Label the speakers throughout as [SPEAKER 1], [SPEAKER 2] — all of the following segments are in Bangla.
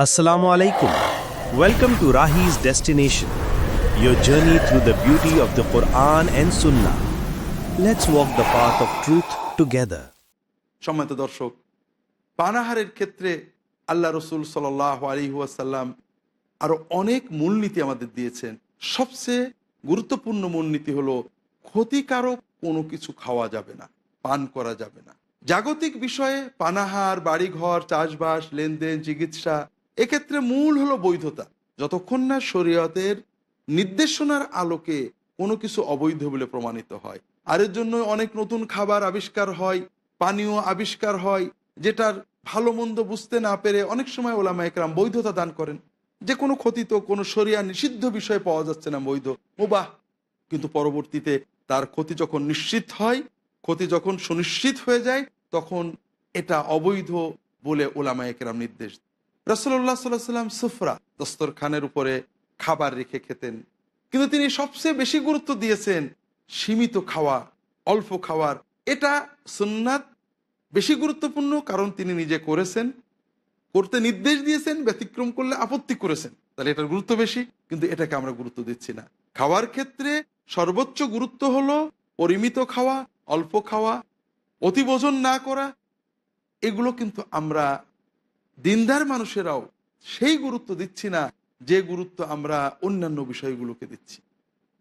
[SPEAKER 1] Assalamu alaikum. Welcome to Rahi's Destination, your journey through the beauty of the Quran and Sunnah. Let's walk the path of truth together.
[SPEAKER 2] সম্মানিত দর্শক পানাহারের ক্ষেত্রে আল্লাহ রসুল সাল আলী ওয়াসাল্লাম আরও অনেক মূলনীতি আমাদের দিয়েছেন সবচেয়ে গুরুত্বপূর্ণ মূলনীতি হলো ক্ষতিকারক কোনো কিছু খাওয়া যাবে না পান করা যাবে না জাগতিক বিষয়ে পানাহার বাড়িঘর চাষবাস লেনদেন চিকিৎসা এক্ষেত্রে মূল হলো বৈধতা। যতক্ষণ না শরীয়তের নির্দেশনার আলোকে কোনো কিছু অবৈধ বলে প্রমাণিত হয়। আর এর জন্য অনেক নতুন খাবার আবিষ্কার হয়, পানীয় আবিষ্কার হয়, যেটার ভালো মন্দ বুঝতে না পেরে অনেক সময় ওলামা একরাম বৈধতা দান করেন। যে কোনো ক্ষতিত কোনো সরিয়া নিষিদ্ধ বিষয় পাওয়া যাচ্ছে না, বৈধ, মুবাহ। কিন্তু পরবর্তীতে তার ক্ষতি যখন নিশ্চিত হয়, ক্ষতি যখন সুনিশ্চিত হয়ে যায়, তখন এটা অবৈধ বলে ওলামা একরাম নির্দেশ রসল্লাহ সাল্লাহ সাল্লাম সুফরা, দস্তরখানের উপরে খাবার রেখে খেতেন। কিন্তু তিনি সবচেয়ে বেশি গুরুত্ব দিয়েছেন সীমিত খাওয়া অল্প খাওয়ার। এটা সুন্নাত বেশি গুরুত্বপূর্ণ কারণ তিনি নিজে করেছেন, করতে নির্দেশ দিয়েছেন, ব্যতিক্রম করলে আপত্তি করেছেন। তাহলে এটার গুরুত্ব বেশি, কিন্তু এটাকে আমরা গুরুত্ব দিচ্ছি না। খাওয়ার ক্ষেত্রে সর্বোচ্চ গুরুত্ব হলো পরিমিত খাওয়া, অল্প খাওয়া, অতিভোজন না করা। এগুলো কিন্তু আমরা দিনদার মানুষেরাও সেই গুরুত্ব দিচ্ছি না যে গুরুত্ব আমরা অন্যান্য বিষয়গুলোকে দিচ্ছি।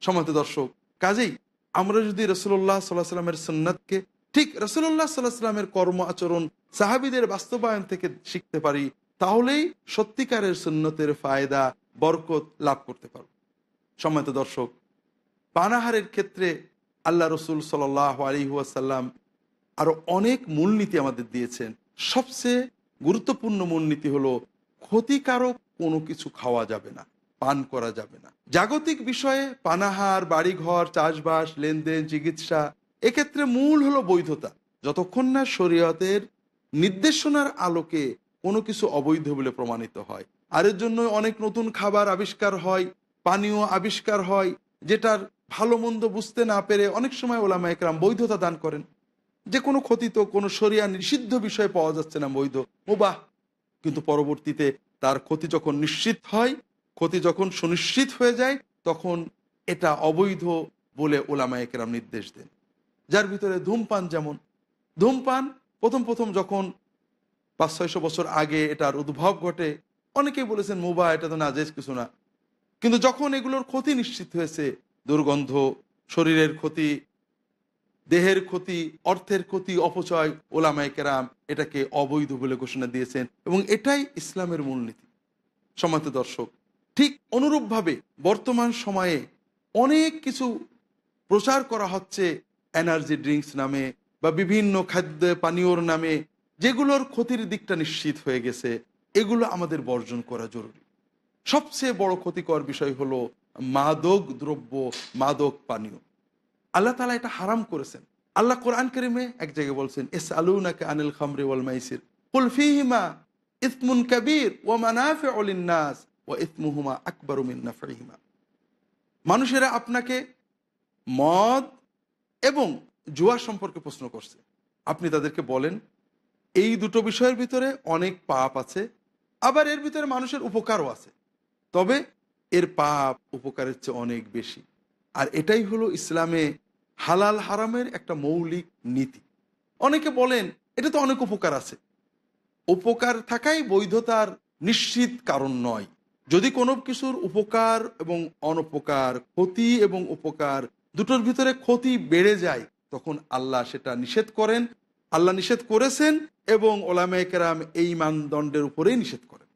[SPEAKER 2] সমাতে দর্শক, কাজেই আমরা যদি রসুল্লাহ সাল্লাহ সাল্লামের সন্ন্যাতকে ঠিক রসুল্লাহ সাল্লাহ সাল্লামের কর্ম আচরণ সাহাবিদের বাস্তবায়ন থেকে শিখতে পারি, তাহলেই সত্যিকারের সুন্নতের ফায়দা, বরকত লাভ করতে পারব। সম্মানিত দর্শক, পানাহারের ক্ষেত্রে আল্লাহ রসুল সাল আলী ওয়াসাল্লাম আরও অনেক মূলনীতি আমাদের দিয়েছেন। সবচেয়ে গুরুত্বপূর্ণ মূলনীতি হলো, ক্ষতিকারক কোনো কিছু খাওয়া যাবে না, পান করা যাবে না। জাগতিক বিষয়ে পানাহার, বাড়িঘর, চাষবাস, লেনদেন, চিকিৎসা, এক্ষেত্রে মূল হলো বৈধতা। যতক্ষণ না শরীয়তের নির্দেশনার আলোকে কোনো কিছু অবৈধ বলে প্রমাণিত হয়। আর এর জন্য অনেক নতুন খাবার আবিষ্কার হয়, পানীয় আবিষ্কার হয়, যেটার ভালো মন্দ বুঝতে না পেরে অনেক সময় ওলামা একরাম বৈধতা দান করেন। যে কোনো ক্ষতিত কোনো সরিয়া নিষিদ্ধ বিষয় পাওয়া যাচ্ছে না, বৈধ, মুবাহ। কিন্তু পরবর্তীতে তার ক্ষতি যখন নিশ্চিত হয়, ক্ষতি যখন সুনিশ্চিত হয়ে যায়, তখন এটা অবৈধ বলে ওলামা একরাম নির্দেশ দেন। যার ভিতরে ধূমপান যেমন, ধূমপান প্রথম প্রথম যখন পাঁচ ছয়শো বছর আগে এটার উদ্ভব ঘটে, অনেকেই বলেছেন মুবা এটা তো নাজেজ কিছু না। কিন্তু যখন এগুলোর ক্ষতি নিশ্চিত হয়েছে, দুর্গন্ধ, শরীরের ক্ষতি দেহের ক্ষতি, অর্থের ক্ষতি, অপচয় ওলামায় কেরাম এটাকে অবৈধ বলে ঘোষণা দিয়েছেন এবং এটাই ইসলামের মূলনীতি। সমাত দর্শক, ঠিক অনুরূপভাবে বর্তমান সময়ে অনেক কিছু প্রচার করা হচ্ছে এনার্জি ড্রিঙ্কস নামে বা বিভিন্ন খাদ্য পানীয়র নামে যেগুলোর ক্ষতির দিকটা নিশ্চিত হয়ে গেছে, এগুলো আমাদের বর্জন করা জরুরি। সবচেয়ে বড় ক্ষতিকর বিষয় হলো মাদক দ্রব্য, মাদক পানীয়। আল্লাহ তালা এটা হারাম করেছেন। আল্লাহ কোরআন করিমে এক জায়গায় বলছেন এস আলুনাকে আনিল খামরে ওয়াল মাইসির। কুল ফিহিমা ইসমুন কাবীর ও মানাফে অলিন্নাস ও ইসমুহুমা আকবর মিন নাফিহিমা মানুষেরা আপনাকে মদ এবং জুয়া সম্পর্কে প্রশ্ন করছে। আপনি তাদেরকে বলেন, এই দুটো বিষয়ের ভিতরে অনেক পাপ আছে, আবার এর ভিতরে মানুষের উপকারও আছে। তবে এর পাপ উপকারের চেয়ে অনেক বেশি। আর এটাই হলো ইসলামে হালাল হারামের একটা মৌলিক নীতি। অনেকে বলেন, এটা তো অনেক উপকার আছে। উপকার থাকাই বৈধতার নিশ্চিত কারণ নয়। যদি কোনো কিছুর উপকার এবং অনপকার, ক্ষতি এবং উপকার দুটোর ভিতরে ক্ষতি বেড়ে যায়, তখন আল্লাহ সেটা নিষেধ করেন। আল্লাহ নিষেধ করেছেন এবং ওলামে কেরাম এই মানদণ্ডের উপরেই নিষেধ করেন।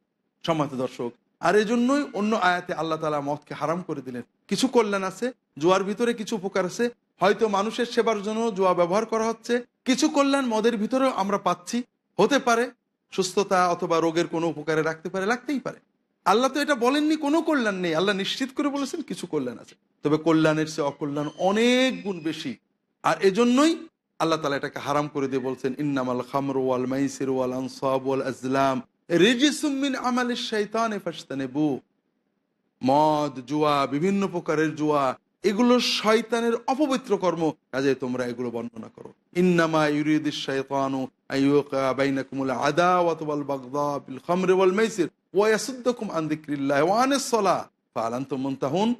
[SPEAKER 2] সম্মানিত দর্শক আর এই জন্যই অন্য আয়াতে আল্লাহ তালা মদকে হারাম করে দিলেন। কিছু কল্যাণ আছে, জোয়ার ভিতরে কিছু উপকার আছে, হয়তো মানুষের সেবার জন্য জোয়া ব্যবহার করা হচ্ছে। কিছু কল্যাণ মদের ভিতরেও আমরা পাচ্ছি, হতে পারে, সুস্থতা অথবা রোগের কোনো উপকারে রাখতে পারে রাখতেই পারে। আল্লাহ তো এটা বলেননি, কোনো কল্যাণ নেই। আল্লাহ নিশ্চিত করে বলেছেন, কিছু কল্যাণ আছে। তবে কল্যাণের সে অকল্যাণ অনেক গুণ বেশি। আর এজন্যই আল্লাহ তালা এটাকে হারাম করে দিয়ে বলছেন, ইন্নামাল খামর ওয়াল মাইসির ওয়াল আনসাব ওয়াল আজলাম। রেজিসুমিন আমাল শৈতানে ফাস্তানেবু মদ, জুয়া, বিভিন্ন প্রকারের জুয়া, এগুলো শয়তানের অপবিত্র কর্ম। কাজে তোমরা এগুলো বর্ণনা করো। ইন্নামা ইয়াসুদ্দুকুম আন মুনতাহুন।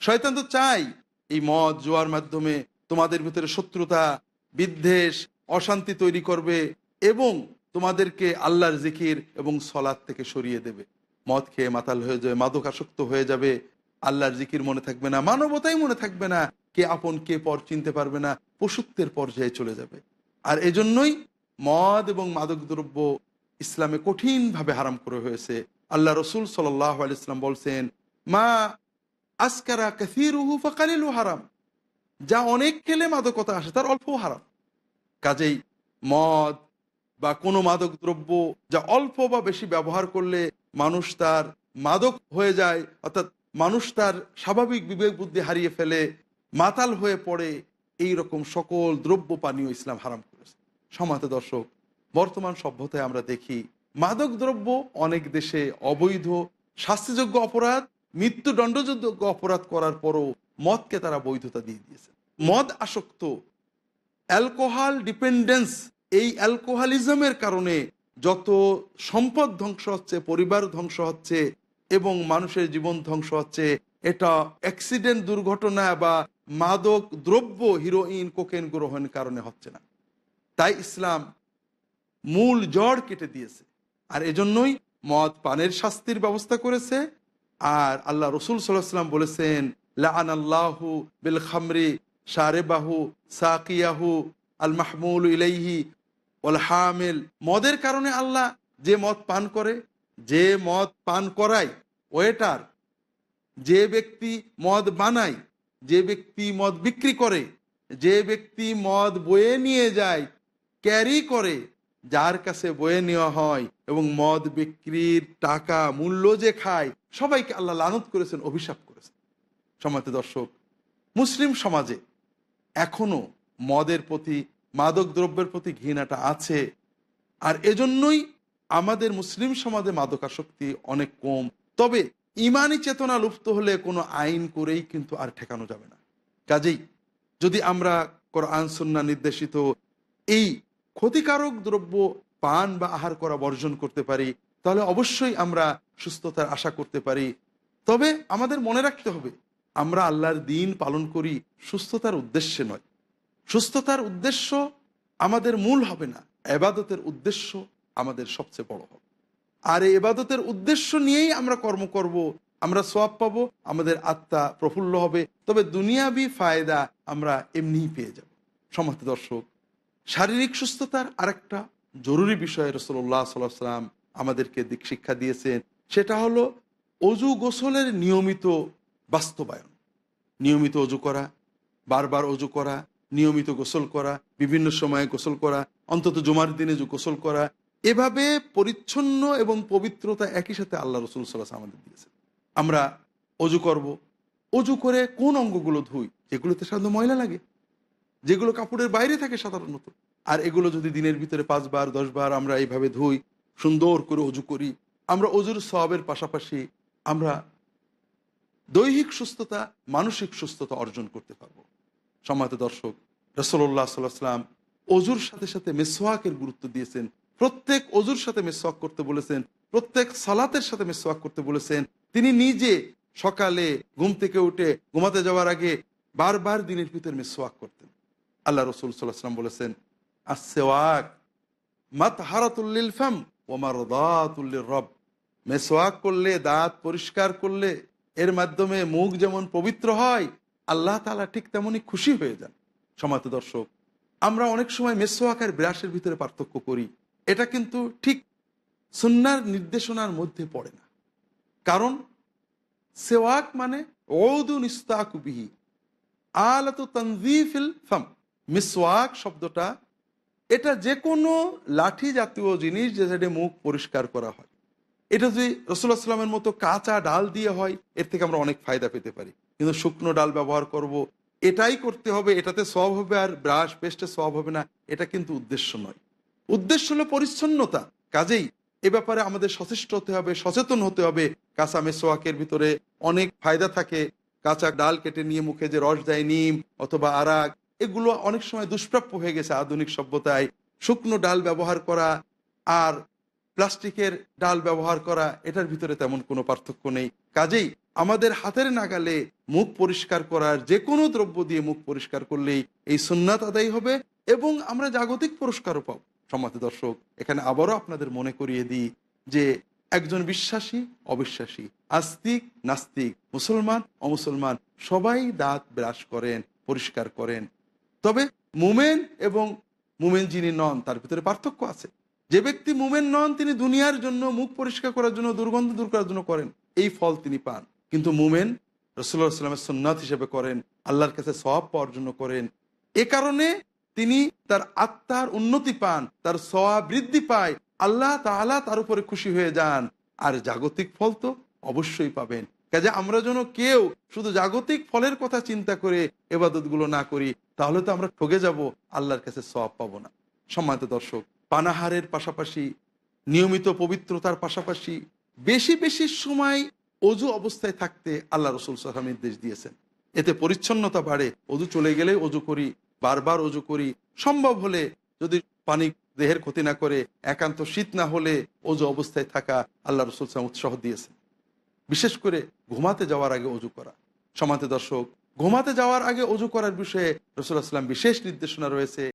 [SPEAKER 2] শয়তান তো চাই এই মদ, জোয়ার মাধ্যমে তোমাদের ভিতরে শত্রুতা, বিদ্বেষ, অশান্তি তৈরি করবে এবং তোমাদেরকে আল্লাহর জিকির এবং সলাদ থেকে সরিয়ে দেবে। মদ খেয়ে মাতাল হয়ে যাবে, মাদকাসক্ত হয়ে যাবে। আল্লাহর জিকির মনে থাকবে না, মানবতাই মনে থাকবে না কে আপন, কে পর চিনতে পারবে না, পশুত্বের পর্যায়ে চলে যাবে। আর এজন্যই মদ এবং মাদক দ্রব্য ইসলামে কঠিনভাবে হারাম করে হয়েছে। আল্লাহ রসুল সাল্লাহ ইসলাম বলছেন, মা আসকারা কাসিরুহু ফাকালিলু হারাম। যা অনেক খেলে মাদকতা আসে, তার অল্প হারাম। কাজেই মদ বা কোনো মাদক দ্রব্য যা অল্প বা বেশি ব্যবহার করলে মানুষ তার মাদক হয়ে যায়, অর্থাৎ মানুষ তার স্বাভাবিক বিবেক বুদ্ধি হারিয়ে ফেলে, মাতাল হয়ে পড়ে, এই রকম সকল দ্রব্য পানীয় ইসলাম হারাম করেছে। সমাতে দর্শক, বর্তমান সভ্যতায় আমরা দেখি মাদক দ্রব্য অনেক দেশে অবৈধ, শাস্তিযোগ্য অপরাধ, মৃত্যুদণ্ডযোগ্য অপরাধ করার পরও মদকে তারা বৈধতা দিয়ে দিয়েছে। মদ আসক্ত, অ্যালকোহল ডিপেন্ডেন্স এই অ্যালকোহলিজমের কারণে যত সম্পদ ধ্বংস হচ্ছে, পরিবার ধ্বংস হচ্ছে এবং মানুষের জীবন ধ্বংস হচ্ছে, এটা অ্যাক্সিডেন্ট দুর্ঘটনা বা মাদক দ্রব্য হিরোইন কোকেন গ্রহণের কারণে হচ্ছে না। তাই ইসলাম মূল জড় কেটে দিয়েছে। আর এজন্যই মদ পানের শাস্তির ব্যবস্থা করেছে। আর আল্লাহ রসুল সাল্লাম বলেছেন লাআন আল্লাহু বিল খামরি সারেবাহু সাকিয়াহু আল মাহমুল ইলাইহি ওল হামিল মদের কারণে আল্লাহ যে মদ পান করে, যে মদ পান করায়, ওয়েটার, যে ব্যক্তি মদ বানায়, যে ব্যক্তি মদ বিক্রি করে, যে ব্যক্তি মদ বয়ে নিয়ে যায়, ক্যারি করে, যার কাছে বয়ে নেওয়া হয় এবং মদ বিক্রির টাকা, মূল্য যে খায়, সবাইকে আল্লাহ লানত করেছেন, অভিশাপ করেছেন। সমাজ দর্শক, মুসলিম সমাজে এখনও মদের প্রতি মাদক দ্রব্যের প্রতি ঘৃণাটা আছে। আর এজন্যই আমাদের মুসলিম সমাজে মাদকাসক্তি অনেক কম। তবে ইমানি চেতনা লুপ্ত হলে কোনো আইন করেই কিন্তু আর ঠেকানো যাবে না। কাজেই যদি আমরা কোরআন সুন্না নির্দেশিত এই ক্ষতিকারক দ্রব্য পান বা আহার করা বর্জন করতে পারি, তাহলে অবশ্যই আমরা সুস্থতার আশা করতে পারি। তবে আমাদের মনে রাখতে হবে, আমরা আল্লাহর দিন পালন করি সুস্থতার উদ্দেশ্যে নয়। সুস্থতার উদ্দেশ্য আমাদের মূল হবে না, এবাদতের উদ্দেশ্য আমাদের সবচেয়ে বড় হবে। আর এই এবাদতের উদ্দেশ্য নিয়েই আমরা কর্ম করব, আমরা সোয়াব পাবো, আমাদের আত্মা প্রফুল্ল হবে, তবে দুনিয়াবি ফায়দা আমরা এমনিই পেয়ে যাব। সমাজ দর্শক, শারীরিক সুস্থতার আরেকটা জরুরি বিষয় রসল্লাহ সাল্লাহ সাল্লাম আমাদেরকে দিক শিক্ষা দিয়েছেন, সেটা হলো অজু গোসলের নিয়মিত বাস্তবায়ন। নিয়মিত অজু করা, বারবার অজু করা নিয়মিত গোসল করা, বিভিন্ন সময়ে গোসল করা, অন্তত জুমার দিনে গোসল করা, এভাবে পরিচ্ছন্ন এবং পবিত্রতা একই সাথে আল্লাহ রসুল সাল্লাহ আমাদের দিয়েছেন। আমরা অজু করব। অজু করে কোন অঙ্গগুলো ধুই? যেগুলোতে সাধারণত ময়লা লাগে। যেগুলো কাপড়ের বাইরে থাকে সাধারণত। আর এগুলো যদি দিনের ভিতরে পাঁচবার, দশবার আমরা এইভাবে ধুই, সুন্দর করে অজু করি, আমরা অজুর সবের পাশাপাশি আমরা দৈহিক সুস্থতা, মানসিক সুস্থতা অর্জন করতে পারব। সম্মানিত দর্শক রসল্লাহ সাল্লাম অজুর সাথে সাথে মেসোয়াকের গুরুত্ব দিয়েছেন। প্রত্যেক অজুর সাথে মেসোয়াক করতে বলেছেন। প্রত্যেক সালাতের সাথে মেসোয়াক করতে বলেছেন। তিনি নিজে সকালে ঘুম থেকে উঠে ঘুমাতে যাওয়ার আগে বারবার দিনের ভিতরে মেসোয়াক করতেন। আল্লাহ রসুল সাল্লাহাম বলেছেন আসেওয়াক মাত হারাতুল্লিল ফাম ওমার দাতুল্লিল রব মেসোয়াক করলে, দাঁত পরিষ্কার করলে, এর মাধ্যমে মুখ যেমন পবিত্র হয়, আল্লাহ তালা ঠিক তেমনই খুশি হয়ে যান। সমাত দর্শক। আমরা অনেক সময় মেসোয়াক আর ব্রাশের ভিতরে পার্থক্য করি। এটা কিন্তু ঠিক সুন্নার নির্দেশনার মধ্যে পড়ে না। কারণ সেওয়াক মানে ঔদুন ইস্তাকুবিহি আলাতু তানজিফিল ফাম। মিসওয়াক শব্দটা, এটা যে কোনো লাঠি জাতীয় জিনিস যে যেটা মুখ পরিষ্কার করা হয়। এটা যদি রসুল্লাহ সাল্লামের মতো কাঁচা ডাল দিয়ে হয়, এর থেকে আমরা অনেক ফায়দা পেতে পারি। কিন্তু শুকনো ডাল ব্যবহার করব এটাই করতে হবে, এটাতে সব হবে আর ব্রাশ পেস্টে সব হবে না, এটা কিন্তু উদ্দেশ্য নয়। উদ্দেশ্য হলো পরিচ্ছন্নতা। কাজেই এ ব্যাপারে আমাদের সচেষ্ট হতে হবে, সচেতন হতে হবে। কাঁচা মেসোয়াকের ভিতরে অনেক ফায়দা থাকে। কাঁচা ডাল কেটে নিয়ে মুখে যে রস দেয়, নিম অথবা আরাক, এগুলো অনেক সময় দুষ্প্রাপ্য হয়ে গেছে আধুনিক সভ্যতায়। শুকনো ডাল ব্যবহার করা আর প্লাস্টিকের ডাল ব্যবহার করা, এটার ভিতরে তেমন কোনো পার্থক্য নেই। কাজেই আমাদের হাতের নাগালে মুখ পরিষ্কার করার যে কোনো দ্রব্য দিয়ে মুখ পরিষ্কার করলেই এই সুন্নাত আদায় হবে এবং আমরা জাগতিক পুরস্কারও পাব। সম্মাত দর্শক, এখানে আবারও আপনাদের মনে করিয়ে দিই যে একজন বিশ্বাসী, অবিশ্বাসী, আস্তিক, নাস্তিক, মুসলমান, অমুসলমান, সবাই দাঁত ব্রাশ করেন, পরিষ্কার করেন। তবে মুমেন এবং মুমেন যিনি নন, তার ভিতরে পার্থক্য আছে। যে ব্যক্তি মুমেন নন, তিনি দুনিয়ার জন্য মুখ পরিষ্কার করার জন্য, দুর্গন্ধ দূর করার জন্য করেন। এই ফল তিনি পান। কিন্তু মুমেন রসুল্লাহ সাল্লামের সুন্নাত হিসেবে করেন, আল্লাহর কাছে সওয়াব পাওয়ার জন্য করেন। এ কারণে তিনি তার আত্মার উন্নতি পান, তার সওয়াব বৃদ্ধি পায়, আল্লাহ তাআলা তার উপরে খুশি হয়ে যান। আর জাগতিক ফল তো অবশ্যই পাবেন। কাজে আমরা যেন কেউ শুধু জাগতিক ফলের কথা চিন্তা করে এবাদতগুলো না করি, তাহলে তো আমরা ঠগে যাব, আল্লাহর কাছে সওয়াব পাবো না। সম্মানিত দর্শক পানাহারের পাশাপাশি, নিয়মিত পবিত্রতার পাশাপাশি বেশি বেশি সময় অজু অবস্থায় থাকতে আল্লাহ রসুল সাল্লাম নির্দেশ দিয়েছেন। এতে পরিচ্ছন্নতা বাড়ে। অজু চলে গেলে অজু করি, বারবার অজু করি। সম্ভব হলে যদি পানি দেহের ক্ষতি না করে, একান্ত শীত না হলে অজু অবস্থায় থাকা আল্লাহ রসুল সাল্লাম উৎসাহ দিয়েছেন। বিশেষ করে ঘুমাতে যাওয়ার আগে অজু করা। সমাতে দর্শক, ঘুমাতে যাওয়ার আগে অজু করার বিষয়ে রসুল্লাহ সাল্লাম বিশেষ নির্দেশনা রয়েছে।